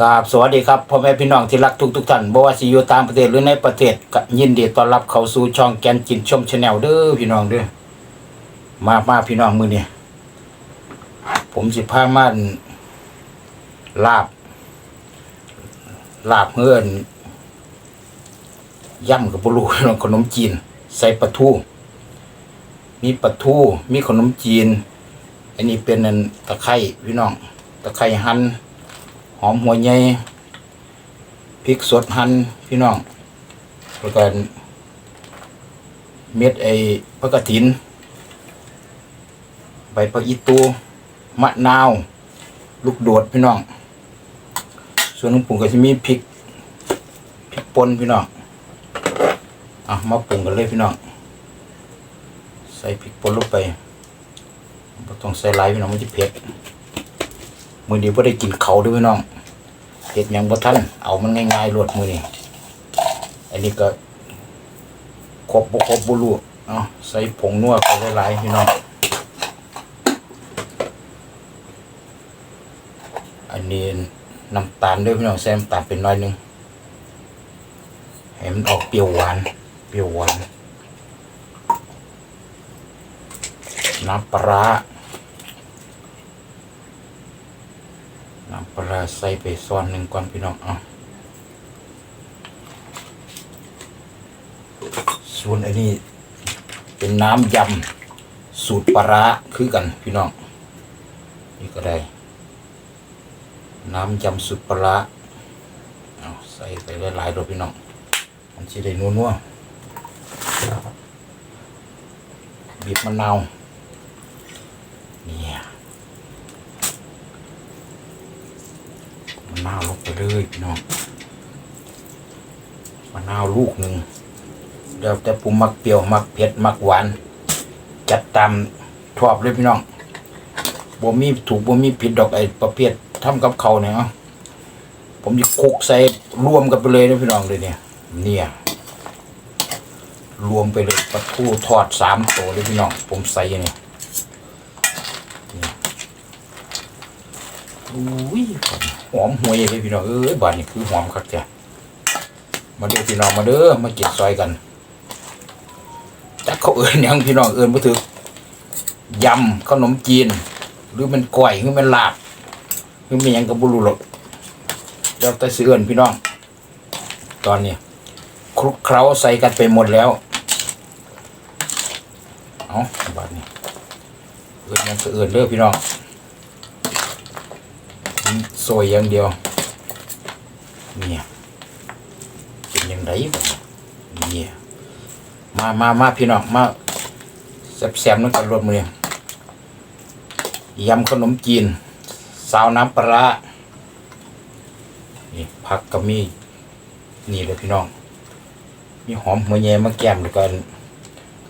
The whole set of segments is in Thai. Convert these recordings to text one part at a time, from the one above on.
กราบสวัสดีครับพ่อแม่พี่น้องที่รักทุกทุกท่านบ่ว่าสิอยู่ต่างประเทศหรือในประเทศก็ยินดีต้อนรับเข้าสู่ช่องแกนจินชมชาแนลเด้อพี่น้องเด้อมามาพี่น้องมื้อนี้ผมสิพามาลาบ ลาบเฮือนย่ำกับบ่รู้เนาะขนมจีน ใส่ปลาทู มีปลาทูมีขนมจีน อันนี้เป็นอันตะไคร้พี่น้อง ตะไคร้หั่น อมหัวใหญ่พริกสดหั่นพี่น้องแล้วก็เม็ดไอ้ผักกระถิน ใบผักอีตูมะนาว ลูกโดดพี่น้อง ส่วนของปรุงก็จะมีพริกพริกป่นพี่น้องอะมาปรุงกันเลยพี่น้อง ใส่พริกป่นลงไปต้องใส่หลายพี่น้องมันจะเผ็ดมือนี้บ่ได้กินเขาด้วยพี่น้อง เฮ็ดยังบ่ทันเอามันง่ายๆรวดมือนี้อันนี้ก็ครบบ่ครบบ่รู้เนาะใส่ผงนัวไปหลายๆพี่น้องอันนี้น้ำตาลด้วยพี่น้องใส่น้ำตาลเป็นน้อยนึงให้มันออกเปรี้ยวหวาน เปรี้ยวหวานน้ำปลาร้า น้ำ ปลาใส่ไปซ้อนหนึ่งก่อนพี่น้องเอาส่วนอันนี้เป็นน้ำยำสูตรปลาคือกันพี่น้องนี่ก็ได้ น้ำยำสูตรปลาร้าเอาใส่ไปหลายๆดอกพี่น้องมันจะได้นัวๆบีบมะนาวเนี่ย มะ นาวลงไปเลยพี่น้องมะนาวลูกหนึ่งเดี๋ยวแต่ผมมักเปรี้ยวมักเผ็ดมักหวาน จัดตามชอบเลยพี่น้องบ่มีถูกบ่มีผิดดอกไอ้ประเภททำกับเขาเนี่ยเนาะผมจะคุกใส่รวมกันไปเลยนะพี่น้องเลยเนี่ยเนี่ยรวมไปเลยปลาทูทอดสามตัวเลยพี่น้องผมใส่เนี่ยอุ้ย หอมหวยเลยพี่น้องเอ้ยบ้านนี้คือหอมคักจ้ะมาเด้อพี่น้องมาเด้อมากินซอยกันจักเขาเอินยังพี่น้องเอินบ่ถึกยำขนมจีน หรือมันก้อยหรือมันลาบหรือมันยังก็บ่รู้หรอกเดี๋ยวแต่เสิเอิ้นพี่น้อง ตอนนี้คลุกเคล้าใส่กันไปหมดแล้วเอาบ้านนี้เอิ้นยังก็เอินเด้อพี่น้อง ซอยอย่างเดียว เนี่ยเป็นยังไงบ้างเนี่ยมามามาพี่น้องมาแซ่บๆนั่นกันรวมมือยำขนมจีนซาวน้ำปลานี่ผักก็มี นี่เลยพี่น้อง มีหอมหัวแยมะแก้มแล้วยก็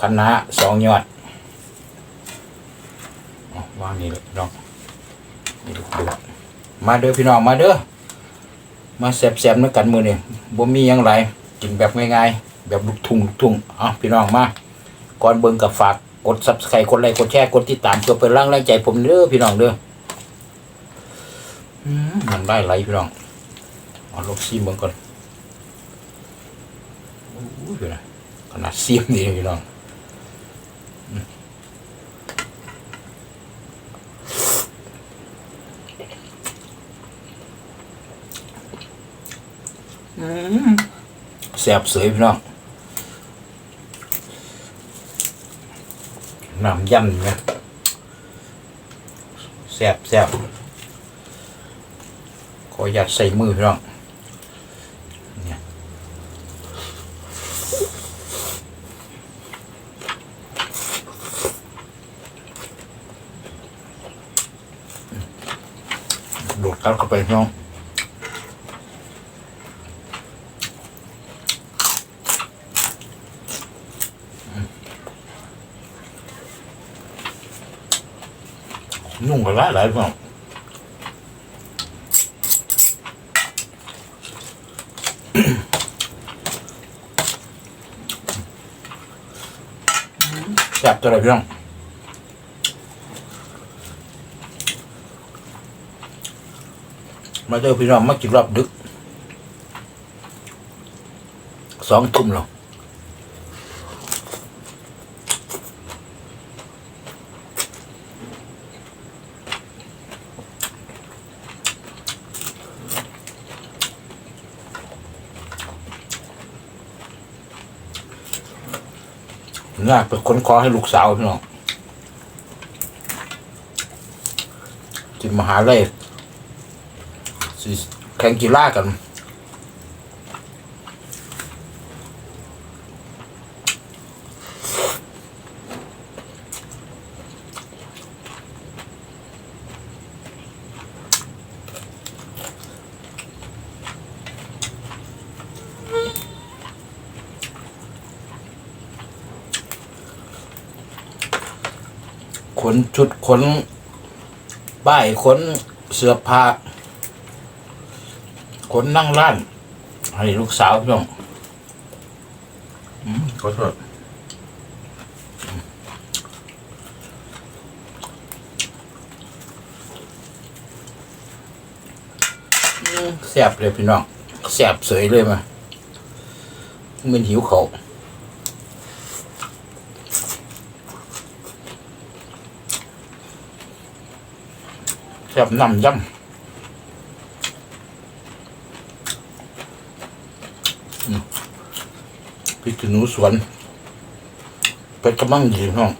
คะน้าสองยอดเอวางนี่เลยพี่น้องนี่ดูดู มาเด้อพี่น้องมาเด้อมาแซ่บๆน้ำกันมือนี่บ่มีหยังไรกินแบบง่ายๆแบบลูกทุ่งลูกทุ่งเอะพี่น้องมาก่อนเบิ่งกับฝากกด Subscribe กดไลค์กดแชร์กดติดตามเพื่อเป็นร่างแรงใจผมเด้อพี่น้องเด้ออืมมันได้ไหลพี่น้องเอาลองซีมเบิ่งก่อนโอ้ยน้องขนาดซีมนี่พี่น้อง แซ่บเสยพี่น้องน้ำยำนี่ยแซ่บแซ่บขออยากใส่มือพี่น้องเนี่ยโดดกัดเข้าไปพี่น้อง นุ่งกันหลายหลายพี่น้องแซ่บตัวเลยพี่น้องมาเจอพี่น้องมากินรอบดึกสองทุ่มแล้ว น่าไปค้นคอให้ลูกสาวพี่น้องจิมมหาลัยแข่งกีฬากัน ข นชุดขนป้ายขนเสื้อผ้าขนนั่งร้าน ให้ลูกสาวพี่น้องขอโทษแซ่บเลยพี่น้องแซ่บเสยเลยมามันหิวเขา ซ่บน้ำยำพริกขี้หนูสวนเป็ดกระมังดีน้อง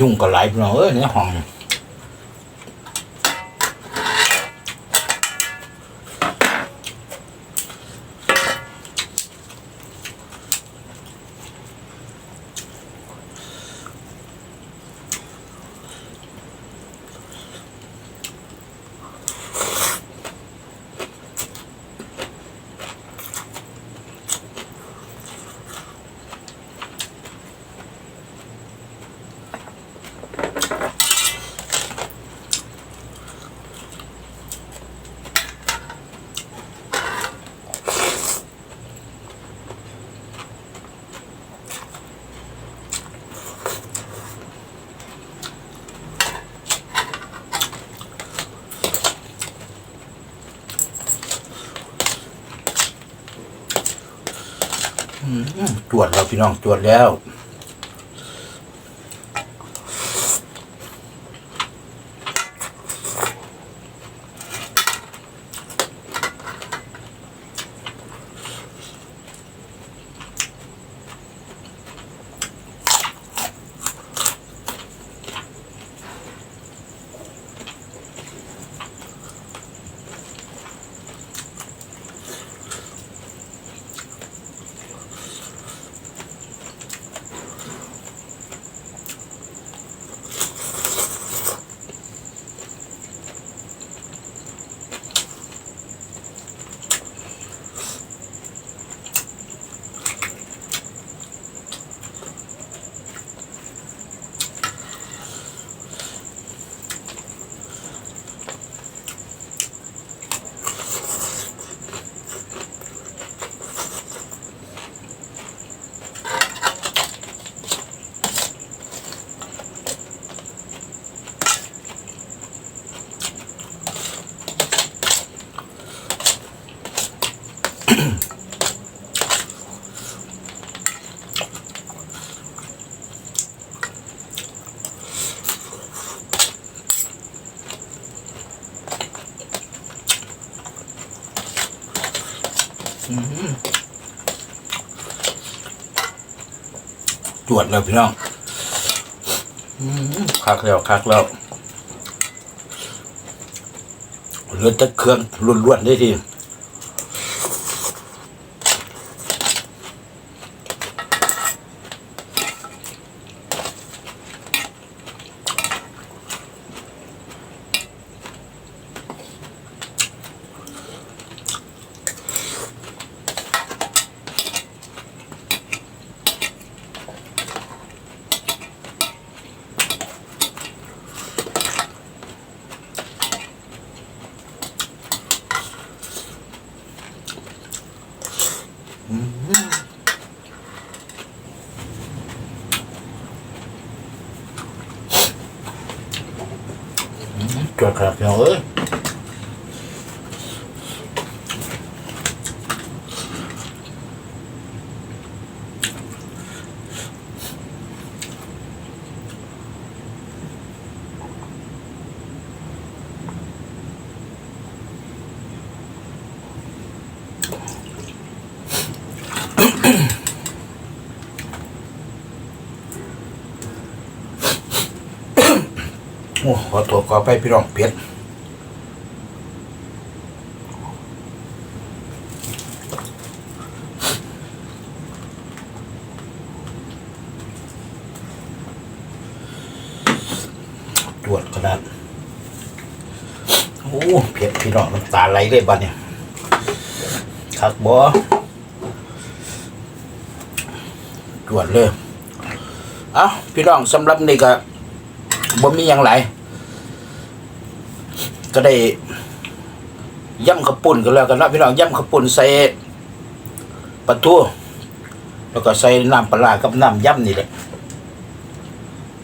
ยุ่งก็หลายพี่น้องเอ้ยในห้อง ตรวจแล้วพี่น้องตรวจแล้ว จวดแล้วพี่น้องคักแล้วคักแล้วเลือดตะเครื่องล้วนๆได้ที จวดครับพี่น้องเอ้ย โอ้ขอตัวขอไปพี่น้องเผ็ดตรวจกระดาษโอ้เผ็ดพี่น้องน้ำตาไหลเลยบ้านเนี่ยคักบอตรวจเลย เอ้าพี่น้องสำหรับนี่ก็บ่มีอย่างไร ก็ได้ย่ำข้าวปุ่นกันแล้วกันนะพี่น้องย่ำข้าวปุ่นใส่ปลาทูแล้วก็ใส่น้ำปลากับน้ำย่ำนี่แหละ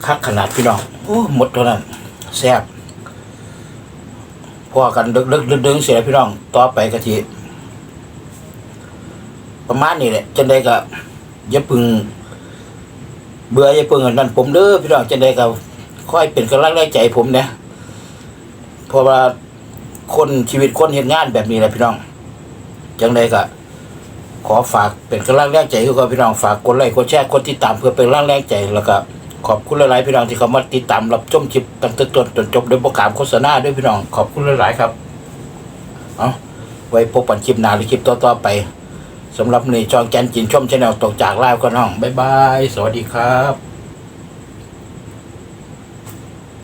คักขนาดพี่น้องโอ้หมดเท่านั้นแซ่บพอกันดึกดึกดึกดึงเสียพี่น้องต่อไปกะทิประมาณนี้แหละจังใดก็อย่าพึงเบื่ออย่าพึงอันนั้นผมเด้อพี่น้องจังใดก็ค่อยเป็นกำลังแรงใจผมนะ เพราะว่าคนชีวิตคนเห็นงานแบบนี้แหละพี่น้องจังใดก็ขอฝากเป็นกำลังแรงใจคือกับพี่น้องฝากกดไลค์กดแชร์กดติดตามเพื่อเป็นกำลังแรงใจแล้วก็ขอบคุณหลายๆพี่น้องที่เขามาติดตามรับชมคลิปตั้งแต่ต้นจนจบโดยประกาศโฆษณาด้วยพี่น้องขอบคุณหลายๆครับเอาไว้พบกันคลิปหน้าหรือคลิปต่อๆไปสำหรับในจองแกนจินชมชาแนลตกจากไลฟ์ก็น้องบ๊ายบาย สวัสดีครับ